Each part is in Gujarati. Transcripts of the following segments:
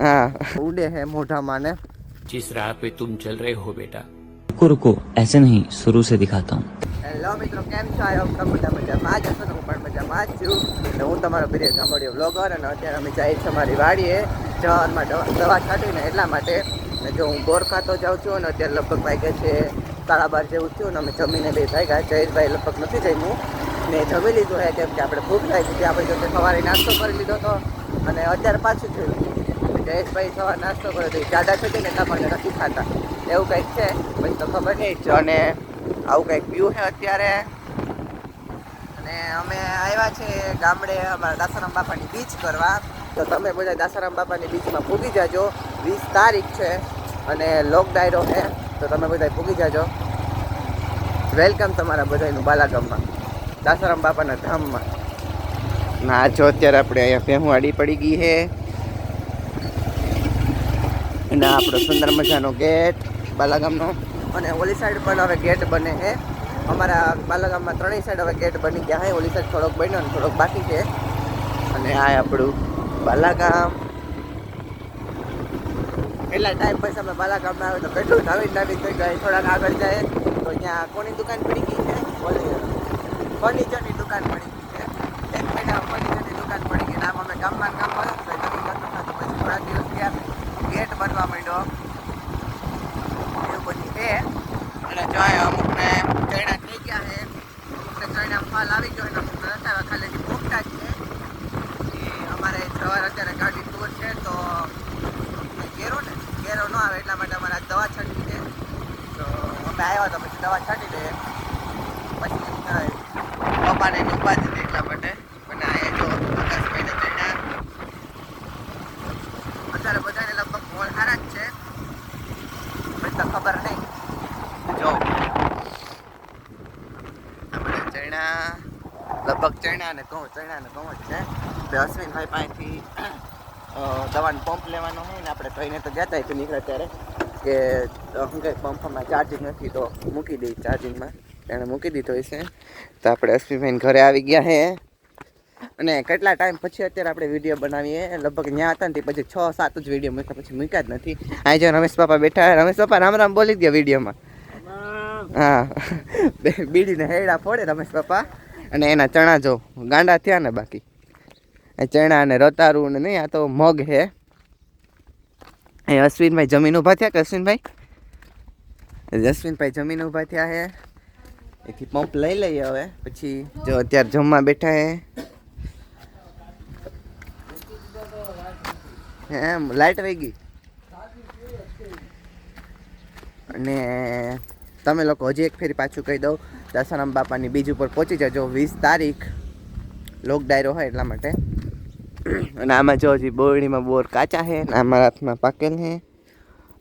હા ઉડે હે મોઢામાં ને जिस राह पे तुम चल रहे हो बेटा रुको रुको ऐसे नहीं शुरू से दिखाता हूँ હેલો મિત્રો કેમ છો આયો તમે બધા મજામાં જ હશો ને હું પણ મજામાં જ છું અને હું તમારો પ્રિય સાંભળ્યો બ્લોગર અને અત્યારે અમે જઈએ છીએ અમારી વાડીએ જવારમાં દવા દવા છાંટીને એટલા માટે અને જો હું બોર ખાતો જાઉં છું અને અત્યારે લગભગ વાગે છે સાડા બાર જેવું થયું ને અમે જમીને બે ભાગ્યા જયેશભાઈ લગભગ નથી જમ્યું ને જમી લીધું છે કેમ કે આપણે ભૂખ લાગી હતી આપણે જોતે સવારે નાસ્તો કરી લીધો હતો અને અત્યારે પાછું થયું જયેશભાઈ સવાર નાસ્તો કર્યો તો જાડા છે ને તમારે નથી ખાતા. એવું કંઈક છે? પછી તો ખબર નહીં. જ અને આવું કંઈક વ્યૂ છે અત્યારે? અને અમે આવ્યા છે ગામડે અમારા દાસારામ બાપાની બીચ કરવા તો તમે બધા દાસારામ બાપાની બીચમાં પૂગી જાજો. વીસ તારીખ છે અને લોક ડાયરો છે. તો તમે બધા પૂગી જાજો. વેલકમ તમારા બધાનું બાલાગામમાં. દાસારામ બાપાના ધામમાં. ના, જો અત્યારે આપણે અહીંયા ભેહું આડી પડી ગઈ છે. અને આપણો સુંદર મજાનો ગેટ, બાલાગામનો. અને ઓલી સાઈડ પણ હવે ગેટ બને છે. અમારા બાલાગામમાં ત્રણેય સાઈડ હવે ગેટ બની ગયા છે. ઓલી સાઈડ થોડોક બન્યો અને થોડોક બાકી છે. અને આ આપણું બાલાગામ. એટલા ટાઈમ પછી અમે બાલાગામમાં આવે તો કેટલું નવી નવી થઈ ગઈ થોડાક આગળ જાય. તો અહીંયા કોની દુકાન પડી ગઈ છે? ફર્નિચરની દુકાન પડી ગઈ છે એક મહિના ફર્નિચરની દુકાન પડી ગઈ ને આમ અમે ગામમાં કામ નતું થતું. પછી થોડા દિવસ ગેટ બનવા માંડ્યો. એવું બધું છે. અને જો આ અમુકને ચણા થઈ છે. અમુકને ચણા ફાલ આવી ગયો અને ખાલી મોટા જ છે. અમારે સવારે અત્યારે ગાડી ટૂર છે તો ઘેરો ને ઘેરો ન આવે એટલા માટે અમારે દવા છાંટી છે. તો અમે આવ્યા તો પછી દવા છાંટી દઈએ. પછી પપ્પાને ઉપાધિ હતી એટલા માટે અને અહીંયા જો આકાશભાઈને ચણા અત્યારે બધાને લગભગ મોલ હારા જ છે મને તો ખબર નહીં જો આપણે ચણા, લગભગ ચણા ને ઘઉં, ચણા ને ઘઉં જ છે. એટલે અશ્વિનભાઈ પાસેથી દવાનો પંપ લેવાનો હોય ને આપણે કહીને તો ગયા હતા નીકળે ત્યારે, કે હું કંઈ પંપમાં ચાર્જિંગ નથી તો મૂકી દઈ ચાર્જિંગમાં એણે મૂકી દીધો હશે તો આપણે અશ્વિનભાઈને ઘરે આવી ગયા હે. અને કેટલા ટાઈમ પછી અત્યારે આપણે વીડિયો બનાવીએ? લગભગ ત્યાં હતા ને પછી છ સાત જ વીડિયો મૂક્યા, પછી મૂક્યા જ નથી. અહીં જો રમેશ બાપા બેઠા, રમેશ બાપા રામ રામ બોલી દો વિડીયોમાં હા. બીડીને હેડા ફોડે રમેશ પપ્પા. અને એના ચણા જો ગાંડા થયા ને બાકી. એ ચણા અને રતારું ને નહીં, આ તો મગ હે. એ અશ્વિનભાઈ જમીન ઊભા થયા કે અશ્વિનભાઈ? અશ્વિનભાઈ જમીન ઊભા થયા હે. એથી પંપ લઈ લઈએ હવે. પછી જો અત્યારે જમવા બેઠા હે, એમ લાઈટ વહી ગઈ. અને તમે લોકો હજી એક ફેરી પાછું કહી દઉં. દશારામ બાપાની બીજ ઉપર પહોંચી જજો. વીસ તારીખ લોક ડાયરો હોય એટલા માટે. અને આમાં જો હજી બોરડીમાં બોર કાચા છે અને આમાં હાથમાં પાકેલ છે.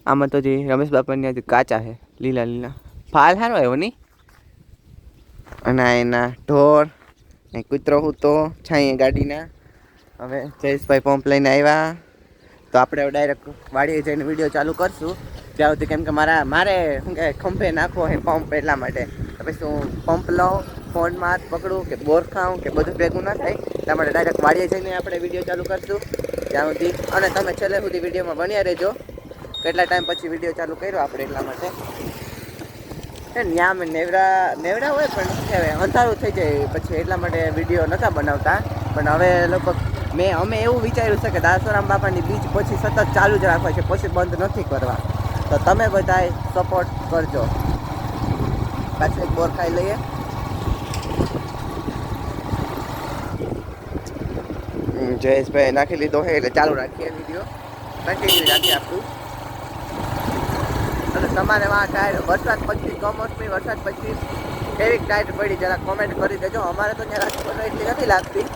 આમાં તો હજી રમેશ બાપાની હજી કાચા છે, લીલા લીલા. ફાલ સારો આવ્યો નહીં. અને એના ઢોર, ને કૂતરો હતો, છાંયે ગાડીના. હવે જયેશભાઈ પંપ લઈને આવ્યા. તો આપણે ડાયરેક્ટ વાડીએ જઈને વીડિયો ચાલુ કરશું. ત્યાં સુધી કેમ કે મારા મારે, શું કે ખંભે નાખવો હે પંપ એટલા માટે. તો પછી હું પંપ લઉં ફોનમાં પકડું કે બોર ખાઉં કે બધું ભેગું ના થાય. એટલા માટે ડાયરેક્ટ વાડીએ જઈને આપણે વીડિયો ચાલુ કરશું. ત્યાં સુધી. અને તમે છેલ્લે સુધી વિડીયોમાં બન્યા રહેજો. કેટલા ટાઈમ પછી વીડિયો ચાલુ કર્યો આપણે એટલા માટે? ન્યામ ન્યા નેવરા નેવડા હોય પણ અંધારું થઈ જાય પછી એટલા માટે વીડિયો નહોતા બનાવતા. પણ હવે લગભગ મેં અમે એવું વિચાર્યું છે કે દાસોરામ બાપાની બીચ પછી સતત ચાલુ જ રાખવા છે, પછી બંધ નથી કરવા. તો તમે બધાએ સપોર્ટ કરજો. પાછળ બોર ખાઈ લઈએ જયેશભાઈ નાખી લીધો હે, એટલે ચાલુ રાખીએ વીડિયો કન્ટિન્યુ રાખી આપણું અને તમારે વાં ટાયર વરસાદ પછી કમોસમી વરસાદ પછી કેવી ટાયર પડી, જરા કોમેન્ટ કરી દેજો. અમારે તો ત્યાં રાજકોટ એટલી નથી લાગતી.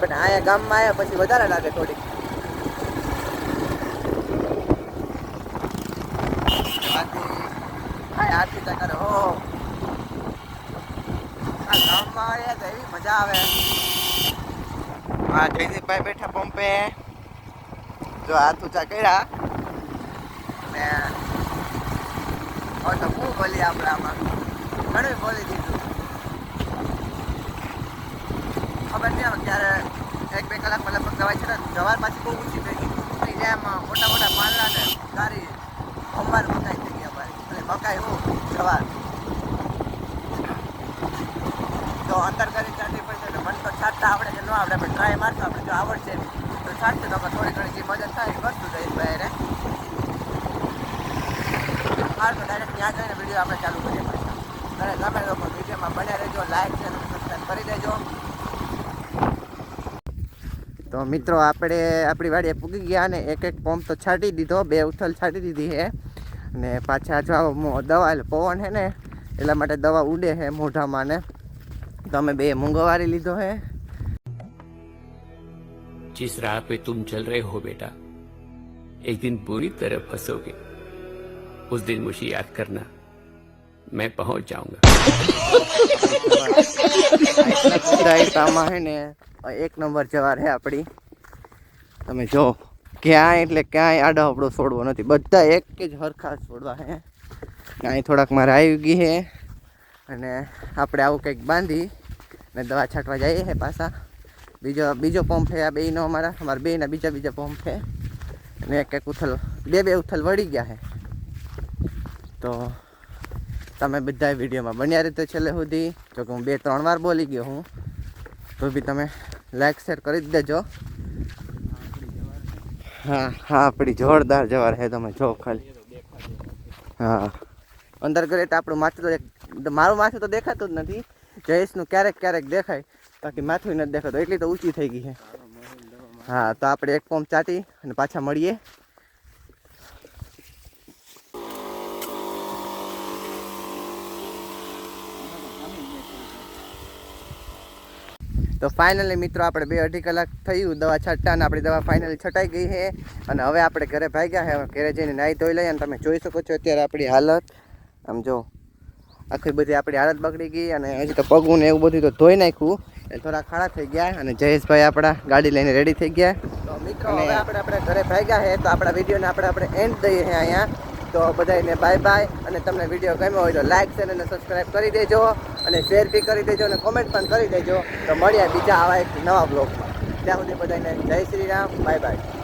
પણ અહીંયા ગામમાં આવ્યા પછી વધારે લાગે થોડીક બાકી આ આરતી તો કરે હો આ ગામમાં આવ્યા તો એવી આવે. હા જયદીપભાઈ બેઠા પંપે. જો હાથ ઊંચા કર્યા. ને હવે તો બહુ બોલી આપણે આમાં. ઘણું બોલી દીધું. ખબર નહીં ક્યારે એક બે કલાક પહેલાં પણ જવાય છે ને, જવાર પાછી બહુ ઊંચી થઈ ગઈ. જેમ મોટા મોટા પાંદડા ને સારી અંબાર મકાઈ થઈ ગયા ભાઈ. અને મકાઈ હું, જવાર. તો અંદર કરી ચાટી પડશે એટલે મને તો છાંટતા આવડે કે ન આવડે આપણે ટ્રાય મારતો આપણે જો આવડશે તો છાંટશે તો થોડી ઘણી જે મદદ થાય એ કરશું જઈશ ભાઈ રે. હાલ તો ડાયરેક્ટ ત્યાં જઈને વીડિયો આપણે ચાલુ કરીએ અને તમે લોકો વિડીયોમાં બને રહેજો લાઈક છે સબસ્ક્રાઈબ કરી દેજો. તો મિત્રો, આપણે આપણી વાડીએ પૂગી ગયા અને એક એક પંપ તો છાંટી દીધો, બે ઉથલ છાંટી દીધી છે. અને પાછા જો દવા પવન છે ને, એટલા માટે દવા ઉડે છે મોઢામાં ને. તો અમે બે મૂંગવારી લીધો છે. जिस राह पे तुम चल रहे हो बेटा एक दिन पूरी तरह फंसोगे उस दिन मुझे याद करना मैं पहुंच जाऊंगा આમાં છે ને એક નંબર જવાર છે આપણી તમે જો ક્યાંય એટલે ક્યાંય આડો આપણો છોડવો નથી બધા એક જ હરખા છોડવા છે કાંઈ થોડાક મારે આવી ગઈ છે અને આપણે આવું કંઈક બાંધી ને દવા છાંટવા જઈએ છે પાછા બીજો બીજો પંપ છે, આ બેયનો અમારા અમારા બેયના બીજા બીજા પંપ છે. અને એક એક ઉથલ, બે બે ઉથલ વળી ગયા છે. તો તમે બધા વિડીયોમાં બન્યા રીતે છેલ્લે સુધી. જો કે હું બે, ત્રણ વાર બોલી ગયો હું. તો બી તમે લાઈક શેર કરી જ દેજો. હા હા, આપણી જોરદાર જવાર છે તમે જો ખાલી. હા. અંદર કરીએ તો આપણું માથું તો મારું માથું તો દેખાતું જ નથી. જયેશનું ક્યારેક ક્યારેક દેખાય. બાકી માથું નથી દેખાતો, એટલી તો ઊંચી થઈ ગઈ છે. હા, તો આપણે એક પંપ ચાટી અને પાછા મળીએ. તો ફાઇનલી મિત્રો, આપણે બે અઢી કલાક થયું, દવા છાંટતા અને આપણી દવા ફાઇનલી છટાઈ ગઈ છે. અને હવે આપણે ઘરે ભાગ્યા છે, ઘરે જઈને નાહી ધોઈ લઈએ અને તમે જોઈ શકો છો અત્યારે આપણી હાલત. આમ જો, આખી બધી આપણી હાલત બગડી ગઈ અને હજી તો પગું ને એવું બધું તો ધોઈ નાખ્યું. એ થોડા ખાડા થઈ ગયા અને જયેશભાઈ આપણા ગાડી લઈને રેડી થઈ ગયા તો મિત્રો હવે આપણે આપણે ઘરે ભાગ્યા છે તો આપણા વિડીયોને આપણે આપણે એન્ડ દઈએ છીએ અહીંયા. તો બધાને બાય બાય અને તમને વીડિયો ગમ્યો હોય તો લાઇક શેર અને સબસ્ક્રાઈબ કરી દેજો. અને શેર બી કરી દેજો અને કોમેન્ટ પણ કરી દેજો. તો મળ્યા બીજા આવા એક નવા બ્લોગમાં ત્યાં સુધી બધાને જય શ્રી રામ. Bye bye